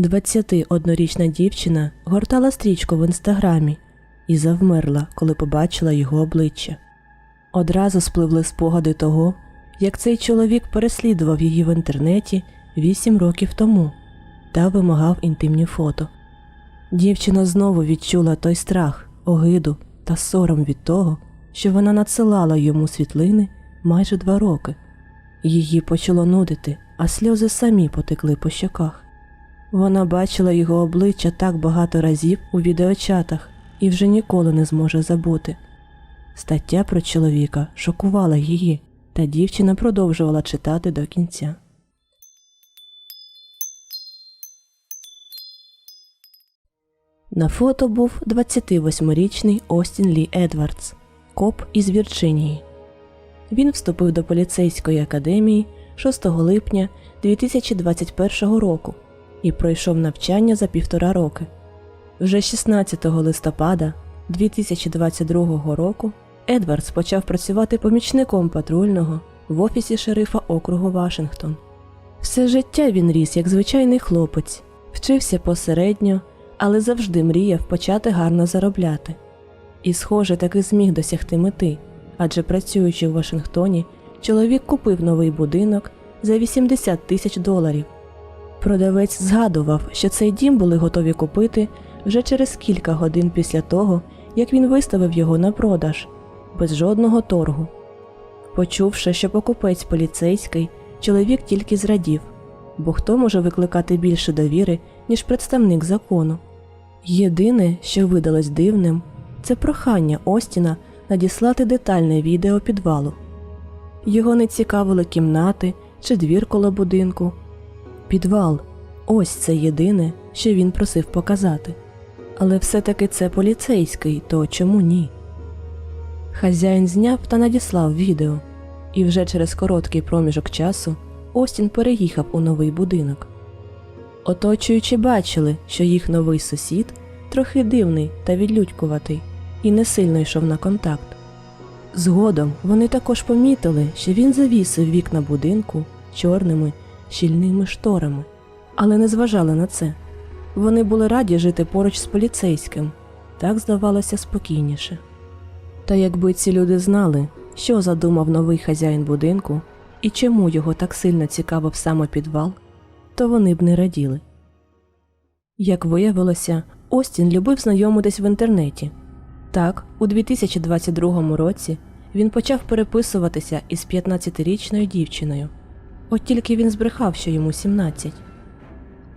21-річна дівчина гортала стрічку в інстаграмі і завмерла, коли побачила його обличчя. Одразу спливли спогади того, як цей чоловік переслідував її в інтернеті 8 років тому та вимагав інтимні фото. Дівчина знову відчула той страх, огиду та сором від того, що вона надсилала йому світлини майже два роки. Її почало нудити, а сльози самі потекли по щоках. Вона бачила його обличчя так багато разів у відеочатах і вже ніколи не зможе забути. Стаття про чоловіка шокувала її, та дівчина продовжувала читати до кінця. На фото був 28-річний Остін Лі Едвардс, коп із Вірджинії. Він вступив до поліцейської академії 6 липня 2021 року і пройшов навчання за півтора роки. Вже 16 листопада 2022 року Едвардс почав працювати помічником патрульного в офісі шерифа округу Вашингтон. Все життя він ріс як звичайний хлопець, вчився посередньо, але завжди мріяв почати гарно заробляти. І, схоже, таки зміг досягти мети, адже працюючи в Вашингтоні, чоловік купив новий будинок за 80 тисяч доларів. Продавець згадував, що цей дім були готові купити вже через кілька годин після того, як він виставив його на продаж, без жодного торгу. Почувши, що покупець поліцейський, чоловік тільки зрадів, бо хто може викликати більше довіри, ніж представник закону. Єдине, що видалось дивним, це прохання Остіна надіслати детальне відео підвалу. Його не цікавили кімнати чи двір коло будинку. Підвал ось це єдине, що він просив показати. Але все-таки це поліцейський, то чому ні? Хазяїн зняв та надіслав відео, і вже через короткий проміжок часу Остін переїхав у новий будинок. Оточуючи бачили, що їх новий сусід трохи дивний та відлюдькуватий і не сильно йшов на контакт. Згодом вони також помітили, що він завісив вікна будинку чорними щільними шторами, але не зважали на це. Вони були раді жити поруч з поліцейським, так здавалося спокійніше. Та якби ці люди знали, що задумав новий хазяїн будинку і чому його так сильно цікавив саме підвал, то вони б не раділи. Як виявилося, Остін любив знайомитись в інтернеті. Так, у 2022 році він почав переписуватися із 15-річною дівчиною. От тільки він збрехав, що йому 17.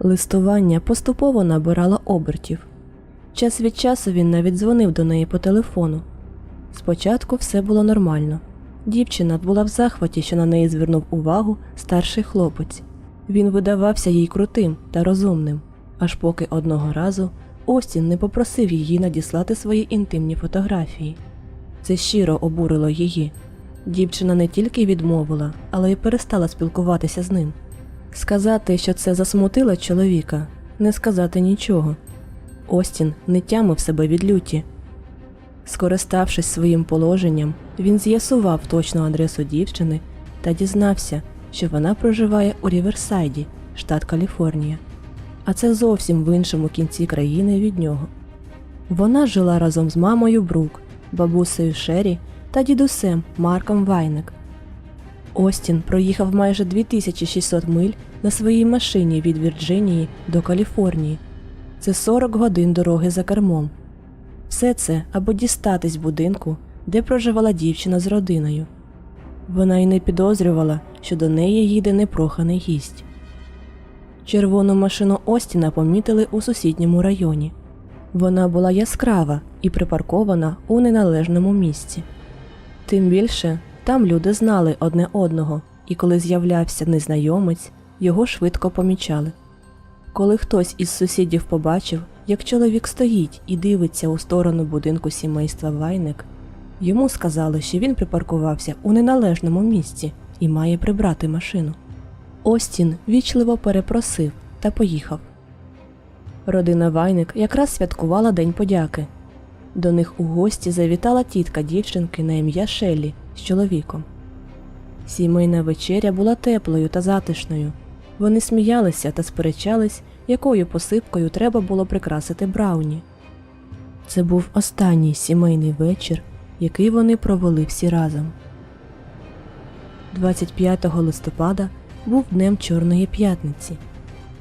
Листування поступово набирало обертів. Час від часу він навіть дзвонив до неї по телефону. Спочатку все було нормально. Дівчина була в захваті, що на неї звернув увагу старший хлопець. Він видавався їй крутим та розумним, аж поки одного разу Остін не попросив її надіслати свої інтимні фотографії. Це щиро обурило її. Дівчина не тільки відмовила, але й перестала спілкуватися з ним. Сказати, що це засмутило чоловіка, не сказати нічого. Остін не тямив себе від люті. Скориставшись своїм положенням, він з'ясував точну адресу дівчини та дізнався, що вона проживає у Ріверсайді, штат Каліфорнія, а це зовсім в іншому кінці країни від нього. Вона жила разом з мамою Брук, бабусею Шері та дідусем Марком Вайнек. Остін проїхав майже 2600 миль на своїй машині від Вірджинії до Каліфорнії. Це 40 годин дороги за кермом. Все це аби дістатись будинку, де проживала дівчина з родиною. Вона й не підозрювала, що до неї їде непроханий гість. Червону машину Остіна помітили у сусідньому районі. Вона була яскрава і припаркована у неналежному місці. Тим більше там люди знали одне одного, і коли з'являвся незнайомець, його швидко помічали. Коли хтось із сусідів побачив, як чоловік стоїть і дивиться у сторону будинку сімейства Вайник, йому сказали, що він припаркувався у неналежному місці і має прибрати машину. Остін вічливо перепросив та поїхав. Родина Вайник якраз святкувала День подяки. До них у гості завітала тітка дівчинки на ім'я Шеллі з чоловіком. Сімейна вечеря була теплою та затишною. Вони сміялися та сперечались, якою посипкою треба було прикрасити Брауні. Це був останній сімейний вечір, який вони провели всі разом. 25 листопада був днем Чорної п'ятниці.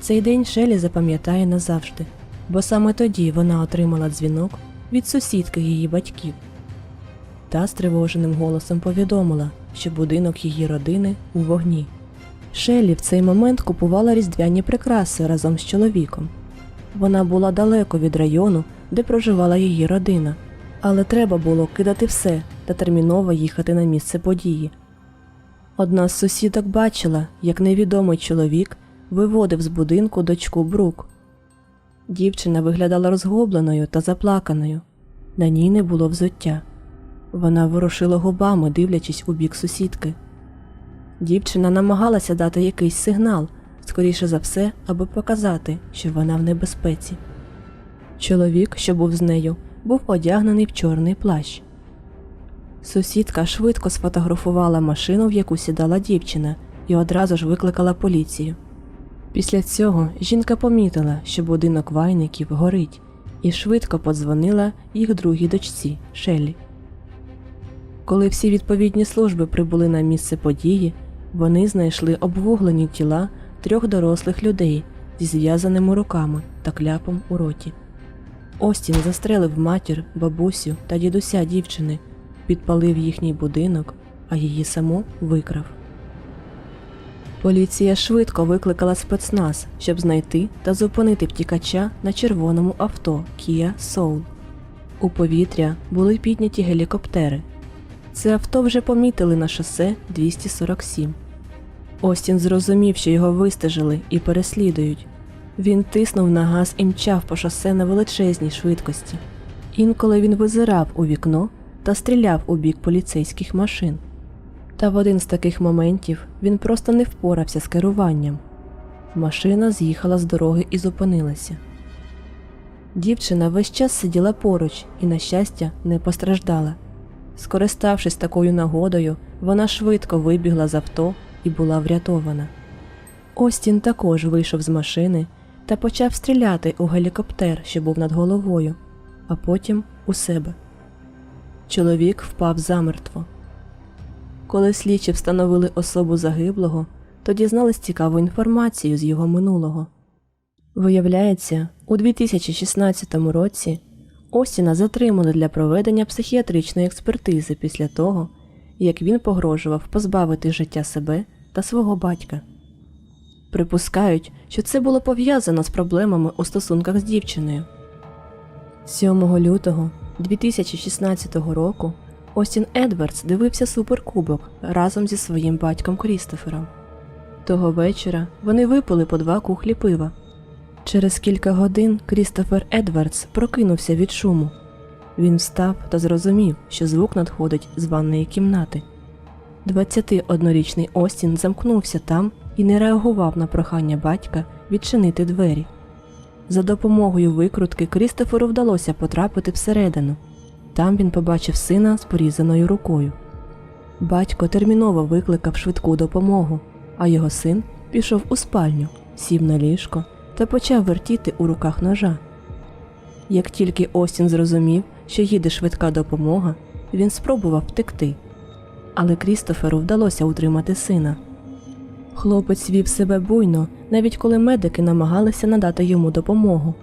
Цей день Шелі запам'ятає назавжди, бо саме тоді вона отримала дзвінок від сусідки її батьків. Та стривоженим голосом повідомила, що будинок її родини у вогні. Шелі в цей момент купувала різдвяні прикраси разом з чоловіком. Вона була далеко від району, де проживала її родина, але треба було кидати все та терміново їхати на місце події. Одна з сусідок бачила, як невідомий чоловік виводив з будинку дочку Брук. Дівчина виглядала розгубленою та заплаканою. На ній не було взуття. Вона ворушила губами, дивлячись у бік сусідки. Дівчина намагалася дати якийсь сигнал, скоріше за все, аби показати, що вона в небезпеці. Чоловік, що був з нею, був одягнений в чорний плащ. Сусідка швидко сфотографувала машину, в яку сідала дівчина, і одразу ж викликала поліцію. Після цього жінка помітила, що будинок вайників горить, і швидко подзвонила їх другій дочці Шеллі. Коли всі відповідні служби прибули на місце події, вони знайшли обвуглені тіла трьох дорослих людей зі зв'язаними руками та кляпом у роті. Остін застрелив матір, бабусю та дідуся дівчини, підпалив їхній будинок, а її саму викрав. Поліція швидко викликала спецназ, щоб знайти та зупинити втікача на червоному авто Kia Soul. У повітря були підняті гелікоптери. Це авто вже помітили на шосе 247. Остін зрозумів, що його вистежили і переслідують. Він тиснув на газ і мчав по шосе на величезній швидкості. Інколи він визирав у вікно та стріляв у бік поліцейських машин. Та в один з таких моментів він просто не впорався з керуванням. Машина з'їхала з дороги і зупинилася. Дівчина весь час сиділа поруч і, на щастя, не постраждала. Скориставшись такою нагодою, вона швидко вибігла з авто і була врятована. Остін також вийшов з машини та почав стріляти у гелікоптер, що був над головою, а потім у себе. Чоловік впав замертво. Коли слідчі встановили особу загиблого, то дізнались цікаву інформацію з його минулого. Виявляється, у 2016 році Остіна затримали для проведення психіатричної експертизи після того, як він погрожував позбавити життя себе та свого батька. Припускають, що це було пов'язано з проблемами у стосунках з дівчиною. 7 лютого 2016 року Остін Едвардс дивився суперкубок разом зі своїм батьком Крістофером. Того вечора вони випили по два кухлі пива. Через кілька годин Крістофер Едвардс прокинувся від шуму. Він встав та зрозумів, що звук надходить з ванної кімнати. 21-річний Остін замкнувся там і не реагував на прохання батька відчинити двері. За допомогою викрутки Крістоферу вдалося потрапити всередину. Там він побачив сина з порізаною рукою. Батько терміново викликав швидку допомогу, а його син пішов у спальню, сів на ліжко та почав вертіти у руках ножа. Як тільки Остін зрозумів, що їде швидка допомога, він спробував втекти, але Крістоферу вдалося утримати сина. Хлопець вів себе буйно, навіть коли медики намагалися надати йому допомогу,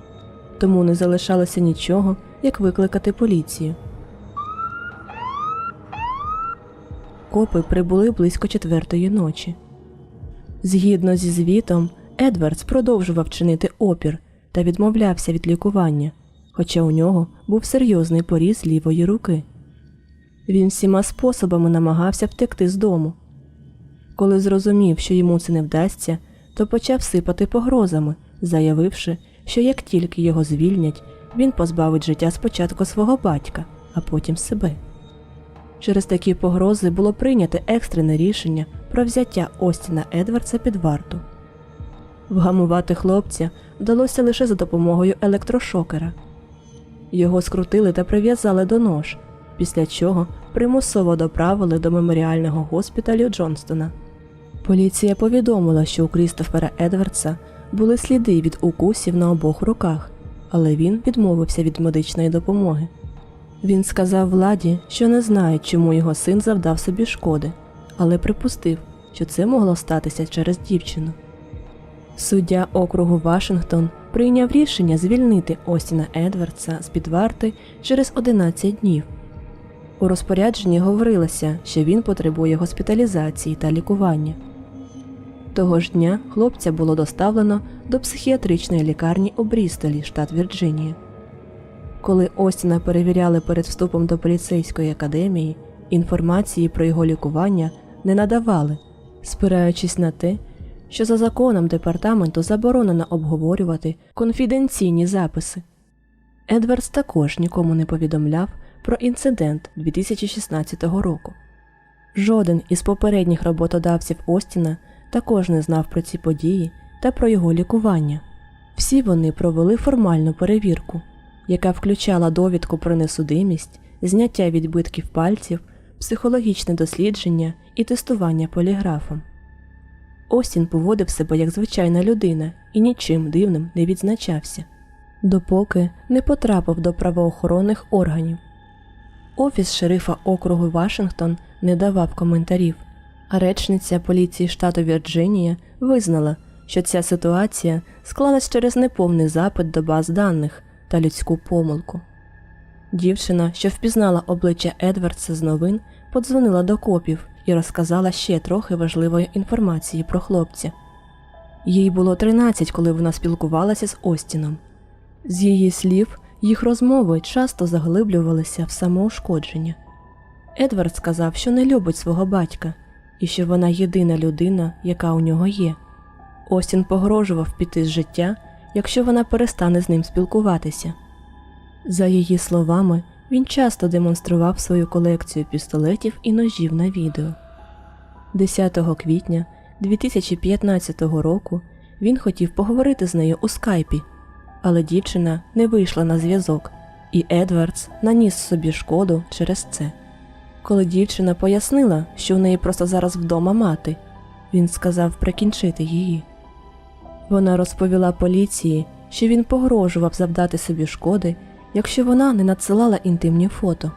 тому не залишалося нічого, як викликати поліцію. Копи прибули близько четвертої ночі. Згідно зі звітом, Едвардс продовжував чинити опір та відмовлявся від лікування, хоча у нього був серйозний поріз лівої руки. Він всіма способами намагався втекти з дому. Коли зрозумів, що йому це не вдасться, то почав сипати погрозами, заявивши, що як тільки його звільнять, він позбавить життя спочатку свого батька, а потім себе. Через такі погрози було прийнято екстрене рішення про взяття Остіна Едвардса під варту. Вгамувати хлопця вдалося лише за допомогою електрошокера. Його скрутили та прив'язали до нож, після чого примусово доправили до меморіального госпіталю Джонстона. Поліція повідомила, що у Крістофера Едвардса були сліди від укусів на обох руках, але він відмовився від медичної допомоги. Він сказав владі, що не знає, чому його син завдав собі шкоди, але припустив, що це могло статися через дівчину. Суддя округу Вашингтон прийняв рішення звільнити Остіна Едвардса з під варти через 11 днів. У розпорядженні говорилося, що він потребує госпіталізації та лікування. Того ж дня хлопця було доставлено до психіатричної лікарні у Брістолі, штат Вірджинія. Коли Остіна перевіряли перед вступом до поліцейської академії, інформації про його лікування не надавали, спираючись на те, що за законом департаменту заборонено обговорювати конфіденційні записи. Едвардс також нікому не повідомляв про інцидент 2016 року. Жоден із попередніх роботодавців Остіна також не знав про ці події та про його лікування. Всі вони провели формальну перевірку, яка включала довідку про несудимість, зняття відбитків пальців, психологічне дослідження і тестування поліграфом. Остін поводив себе як звичайна людина і нічим дивним не відзначався, допоки не потрапив до правоохоронних органів. Офіс шерифа округу Вашингтон не давав коментарів, речниця поліції штату Вірджинія визнала, що ця ситуація склалась через неповний запит до баз даних та людську помилку. Дівчина, що впізнала обличчя Едвардса з новин, подзвонила до копів і розказала ще трохи важливої інформації про хлопця. Їй було 13, коли вона спілкувалася з Остіном. З її слів, їх розмови часто заглиблювалися в самоушкодження. Едвард сказав, що не любить свого батька і що вона єдина людина, яка у нього є. Остін погрожував піти з життя, якщо вона перестане з ним спілкуватися. За її словами, він часто демонстрував свою колекцію пістолетів і ножів на відео. 10 квітня 2015 року він хотів поговорити з нею у скайпі, але дівчина не вийшла на зв'язок, і Едвардс наніс собі шкоду через це. Коли дівчина пояснила, що в неї просто зараз вдома мати, він сказав прикінчити її. Вона розповіла поліції, що він погрожував завдати собі шкоди, якщо вона не надсилала інтимні фото.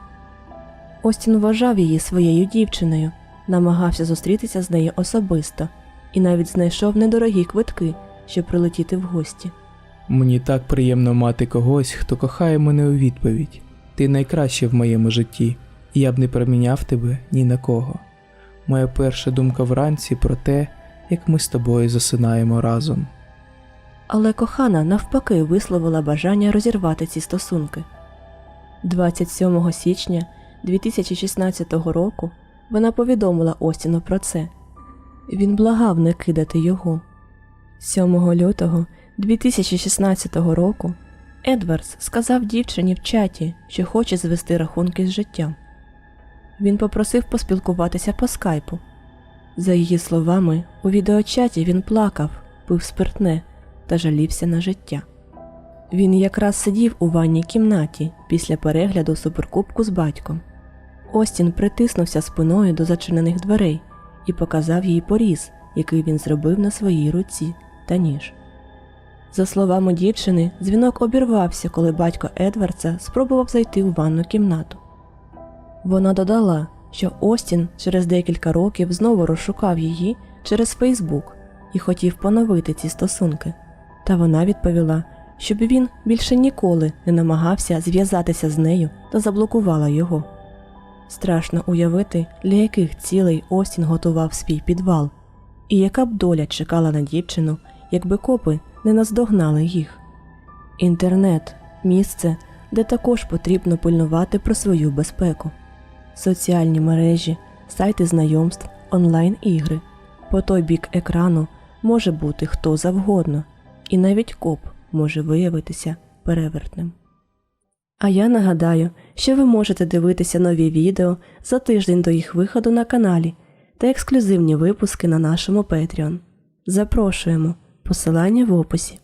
Остін вважав її своєю дівчиною, намагався зустрітися з нею особисто і навіть знайшов недорогі квитки, щоб прилетіти в гості. Мені так приємно мати когось, хто кохає мене у відповідь. Ти найкраще в моєму житті, я б не проміняв тебе ні на кого. Моя перша думка вранці про те, як ми з тобою засинаємо разом. Але кохана навпаки висловила бажання розірвати ці стосунки. 27 січня 2016 року вона повідомила Остіну про це. Він благав не кидати його. 7 лютого 2016 року Едвардс сказав дівчині в чаті, що хоче звести рахунки з життям. Він попросив поспілкуватися по скайпу. За її словами, у відеочаті він плакав, пив спиртне та жалівся на життя. Він якраз сидів у ванній кімнаті після перегляду суперкубку з батьком. Остін притиснувся спиною до зачинених дверей і показав їй поріз, який він зробив на своїй руці та ніж. За словами дівчини, дзвінок обірвався, коли батько Едвардса спробував зайти у ванну кімнату. Вона додала, що Остін через декілька років знову розшукав її через Фейсбук і хотів поновити ці стосунки. Та вона відповіла, щоб він більше ніколи не намагався зв'язатися з нею та заблокувала його. Страшно уявити, для яких цілей Остін готував свій підвал, і яка б доля чекала на дівчину, якби копи не наздогнали їх. Інтернет місце, де також потрібно пильнувати про свою безпеку, соціальні мережі, сайти знайомств, онлайн-ігри. По той бік екрану може бути хто завгодно, і навіть коп може виявитися перевертним. А я нагадаю, що ви можете дивитися нові відео за тиждень до їх виходу на каналі та ексклюзивні випуски на нашому Patreon. Запрошуємо, посилання в описі.